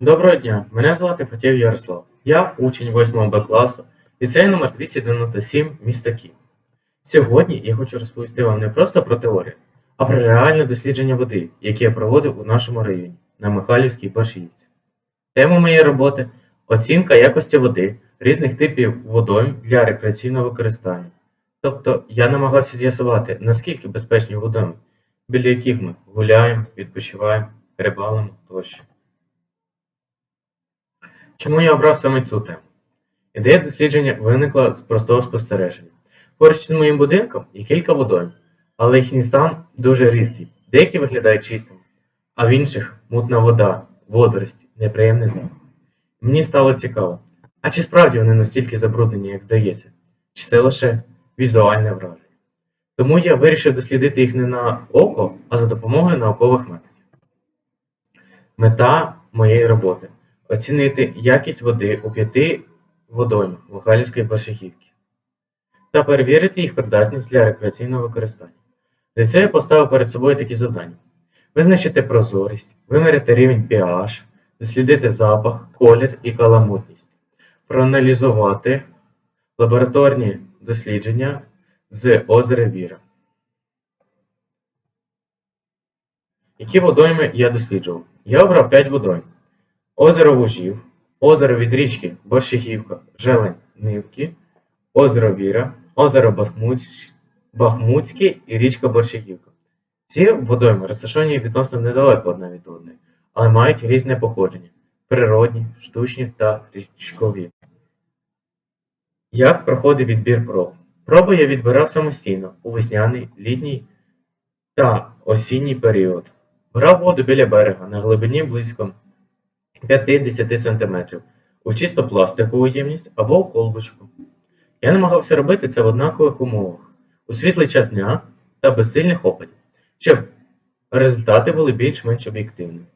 Доброго дня, мене звати Фатєв Ярослав. Я учень 8 Б класу, ліцею номер 297 міста Київ. Сьогодні я хочу розповісти вам не просто про теорію, а про реальне дослідження води, яке я проводив у нашому районі на Михайлівській Башівці. Тема моєї роботи оцінка якості води різних типів водойм для рекреаційного використання. Тобто я намагався з'ясувати, наскільки безпечні водойми, біля яких ми гуляємо, відпочиваємо, рибалимо тощо. Чому я обрав саме цю тему? Ідея дослідження виникла з простого спостереження. Поруч з моїм будинком є кілька водойм, але їхній стан дуже різкий. Деякі виглядають чистими, а в інших мутна вода, водорості, неприємний запах. Мені стало цікаво, а чи справді вони настільки забруднені, як здається, чи це лише візуальне враження? Тому я вирішив дослідити їх не на око, а за допомогою наукових методів. Мета моєї роботи оцінити якість води у п'яти водоймах Михайлівської Большаківки та перевірити їх придатність для рекреаційного використання. Для цього я поставив перед собою такі завдання: визначити прозорість, виміряти рівень pH, дослідити запах, колір і каламутність, проаналізувати лабораторні дослідження з озера Віра. Які водойми я досліджував? Я обрав 5 водойм. Озеро Вужів, озеро від річки Борщагівка, Желень Нивки, озеро Віра, озеро Бахмутське і річка Борщагівка. Ці водойми розташовані відносно недалеко одна від одної, але мають різне походження природні, штучні та річкові. Як проходить відбір проб? Проби я відбирав самостійно у весняний, літній та осінній період. Брав воду біля берега на глибині близько 5-10 см у чисто пластикову ємність або в колбочку. Я намагався робити це в однакових умовах, у світлий час дня та без сильних опадів, щоб результати були більш-менш об'єктивними.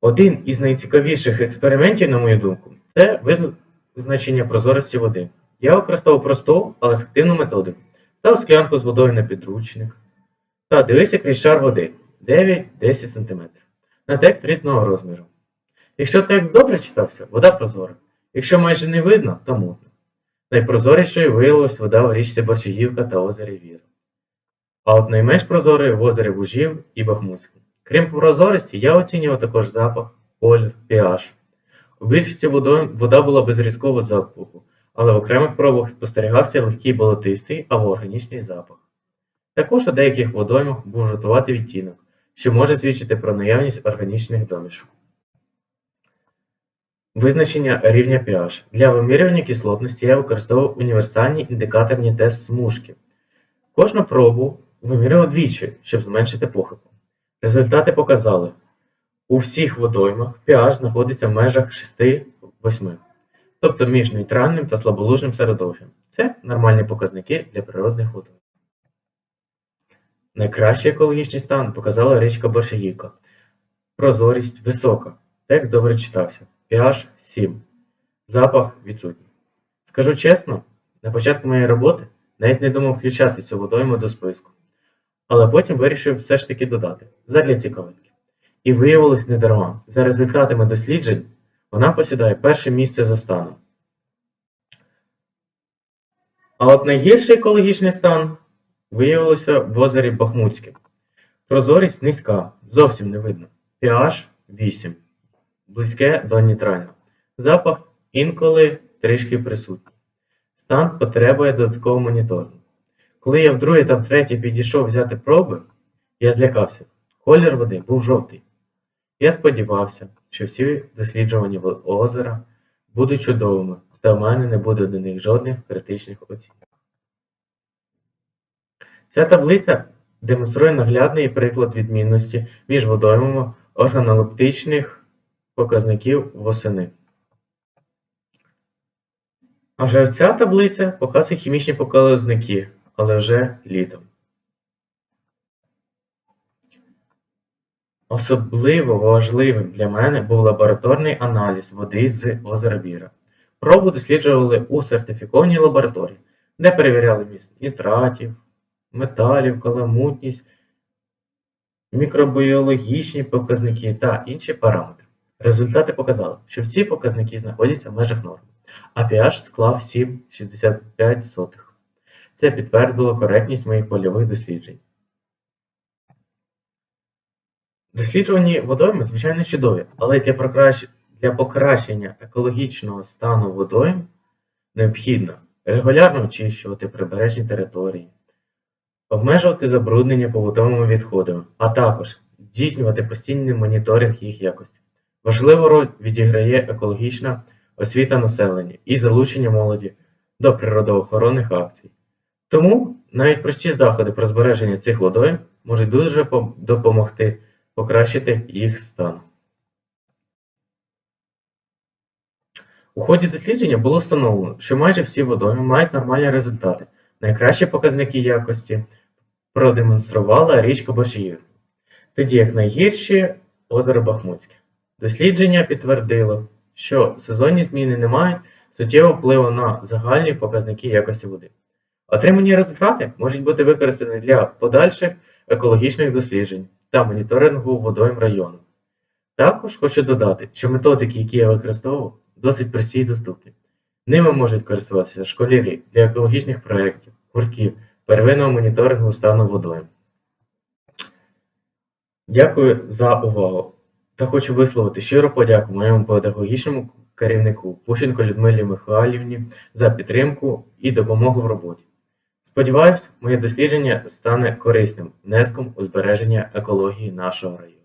Один із найцікавіших експериментів, на мою думку, це визначення прозорості води. Я використовував просту, але ефективну методику. Став склянку з водою на підручник та дивився крізь шар води 9-10 см на текст різного розміру. Якщо текст добре читався, вода прозора. Якщо майже не видно, то мутно. Найпрозорішою виявилась вода в річці Борчагівка та озері Віра. А от найменш прозорою в озері Бужів і Бахмутську. Крім прозорості, я оцінював також запах, колір, pH. У більшості вода була без різкого запаху, але в окремих пробах спостерігався легкий болотистий або органічний запах. Також у деяких водоймах був жовтуватий відтінок, що може свідчити про наявність органічних домішок. Визначення рівня pH. Для вимірювання кислотності я використовував універсальні індикаторні тест смужки. Кожну пробу вимірював двічі, щоб зменшити похибку. Результати показали, у всіх водоймах pH знаходиться в межах 6-8, тобто між нейтральним та слаболужним середовищем. Це нормальні показники для природних водойм. Найкращий екологічний стан показала річка Боршагівка. Прозорість висока, текст добре читався, pH 7, запах відсутній. Скажу чесно, на початку моєї роботи навіть не думав включати цю водойму до списку, але потім вирішив все ж таки додати, задля цікавинки. І виявилось недарма, за результатами досліджень вона посідає перше місце за станом. А от найгірший екологічний стан виявилося в озері Бахмутське. Прозорість низька, зовсім не видно. pH 8, близьке до нейтрального. Запах інколи трішки присутній. Стан потребує додаткового моніторингу. Коли я вдруге та втретє підійшов взяти проби, я злякався. Колір води був жовтий. Я сподівався, що всі досліджувані озера будуть чудовими, та в мене не буде до них жодних критичних оцінок. Ця таблиця демонструє наглядний приклад відмінності між водоймами органолептичних показників восени. А вже ця таблиця показує хімічні показники, але вже літом. Особливо важливим для мене був лабораторний аналіз води з озера Віра. Пробу досліджували у сертифікованій лабораторії, де перевіряли міст нітратів, металів, каламутність, мікробіологічні показники та інші параметри. Результати показали, що всі показники знаходяться в межах норми, а pH склав 7,65. Це підтвердило коректність моїх польових досліджень. Досліджувані водойми, звичайно, чудові, але для, прокращ... для покращення екологічного стану водойм необхідно регулярно очищувати прибережні території, обмежувати забруднення побутовими відходами, а також здійснювати постійний моніторинг їх якості. Важливу роль відіграє екологічна освіта населення і залучення молоді до природоохоронних акцій. Тому навіть прості заходи про збереження цих водойм можуть дуже допомогти покращити їх стан. У ході дослідження було встановлено, що майже всі водойми мають нормальні результати. Найкращі показники якості продемонструвала річка Башіїв, тоді як найгірші озеро Бахмутське. Дослідження підтвердило, що сезонні зміни не мають суттєвого впливу на загальні показники якості води. Отримані результати можуть бути використані для подальших екологічних досліджень та моніторингу водойм району. Також хочу додати, що методики, які я використовував, досить прості і доступні. Ними можуть користуватися школярі для екологічних проєктів, гуртків, первинного моніторингу стану водойм. Дякую за увагу та хочу висловити щиру подяку моєму педагогічному керівнику Пущенко Людмилі Михайлівні за підтримку і допомогу в роботі. Сподіваюсь, моє дослідження стане корисним внеском у збереження екології нашого району.